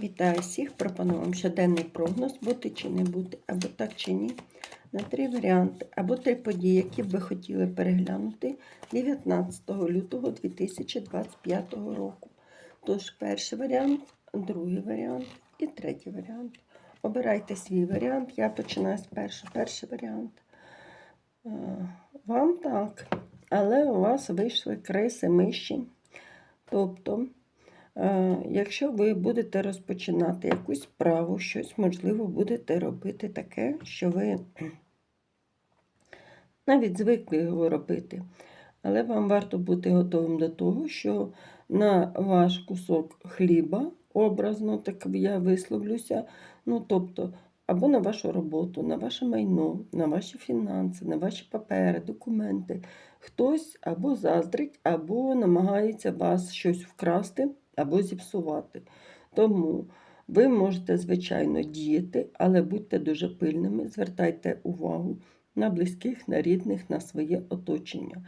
Вітаю всіх! Пропоную вам щоденний прогноз, бути чи не бути, або так чи ні. На три варіанти, або три події, які б ви хотіли переглянути 19 лютого 2025 року. Тож, перший варіант, другий варіант і третій варіант. Обирайте свій варіант. Я починаю з першого. Перший варіант. Вам так, але у вас вийшли криси, миші. Тобто. Е, Якщо ви будете розпочинати якусь справу, щось, можливо, будете робити таке, що ви навіть звикли його робити. Але вам варто бути готовим до того, що на ваш кусок хліба, образно, так я висловлюся, ну тобто, або на вашу роботу, на ваше майно, на ваші фінанси, на ваші папери, документи, хтось або заздрить, або намагається вас щось вкрасти або зіпсувати. Тому ви можете, звичайно, діяти, але будьте дуже пильними, звертайте увагу на близьких, на рідних, на своє оточення.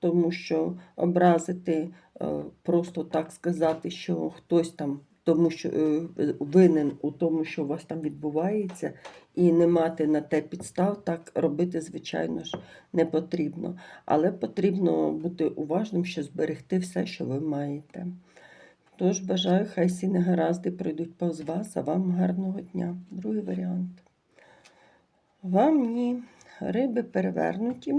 Тому що образити, е, просто так сказати, що хтось там тому що е, винен у тому, що у вас там відбувається, і не мати на те підстав, так робити, звичайно ж, не потрібно. Але потрібно бути уважним, що зберегти все, що ви маєте. Тож бажаю, хай всі негаразди пройдуть повз вас, а вам гарного дня. Другий варіант. Вам ні. Риби перевернуті.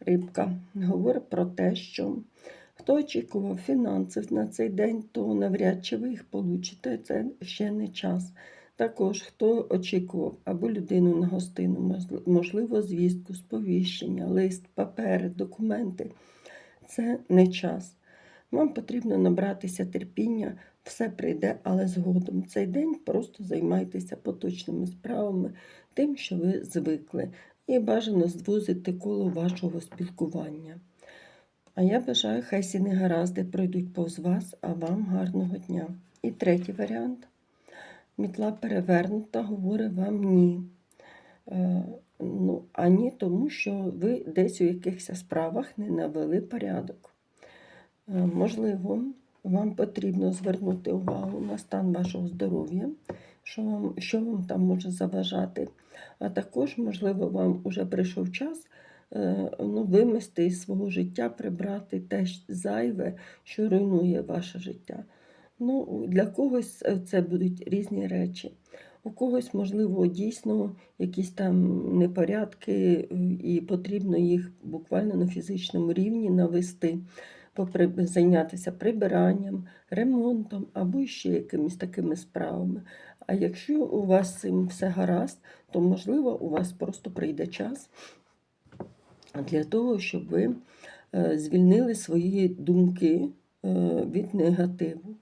Рибка говорить про те, що хто очікував фінансів на цей день, то навряд чи ви їх получите. Це ще не час. Також хто очікував або людину на гостину, можливо, звістку, сповіщення, лист, папери, документи. Це не час. Вам потрібно набратися терпіння, все прийде, але згодом. Цей день просто займайтеся поточними справами, тим, що ви звикли, і бажано звузити коло вашого спілкування. А я бажаю, хай всі негаразди пройдуть повз вас, а вам гарного дня. І третій варіант. Мітла перевернута, говорить вам ні. Е, ну, А ні, тому що ви десь у якихось справах не навели порядок. Е, можливо, вам потрібно звернути увагу на стан вашого здоров'я, що вам, що вам там може заважати. А також, можливо, вам вже прийшов час е, ну, вимести із свого життя, прибрати те зайве, що руйнує ваше життя. Ну, Для когось е, це будуть різні речі. У когось, можливо, дійсно якісь там непорядки, і потрібно їх буквально на фізичному рівні навести зайнятися прибиранням, ремонтом або ще якимись такими справами. А якщо у вас з цим все гаразд, то, можливо, у вас просто прийде час для того, щоб ви е, звільнили свої думки е, від негативу.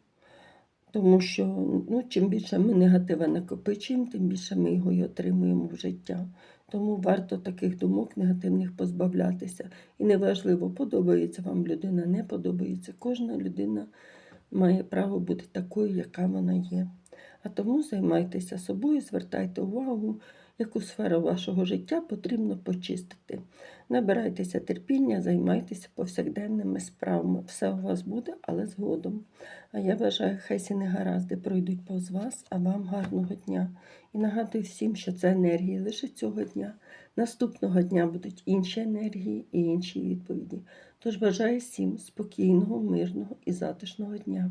Тому що ну, чим більше ми негатива накопичуємо, тим більше ми його і отримуємо в життя. Тому варто таких думок негативних позбавлятися. І неважливо, подобається вам людина, не подобається. Кожна людина має право бути такою, яка вона є. А тому займайтеся собою, звертайте увагу яку сферу вашого життя потрібно почистити. Набирайтеся терпіння, займайтеся повсякденними справами. Все у вас буде, але згодом. А я бажаю, хай сі негаразди пройдуть повз вас, а вам гарного дня. І нагадую всім, що це енергії лише цього дня. Наступного дня будуть інші енергії і інші відповіді. Тож бажаю всім спокійного, мирного і затишного дня.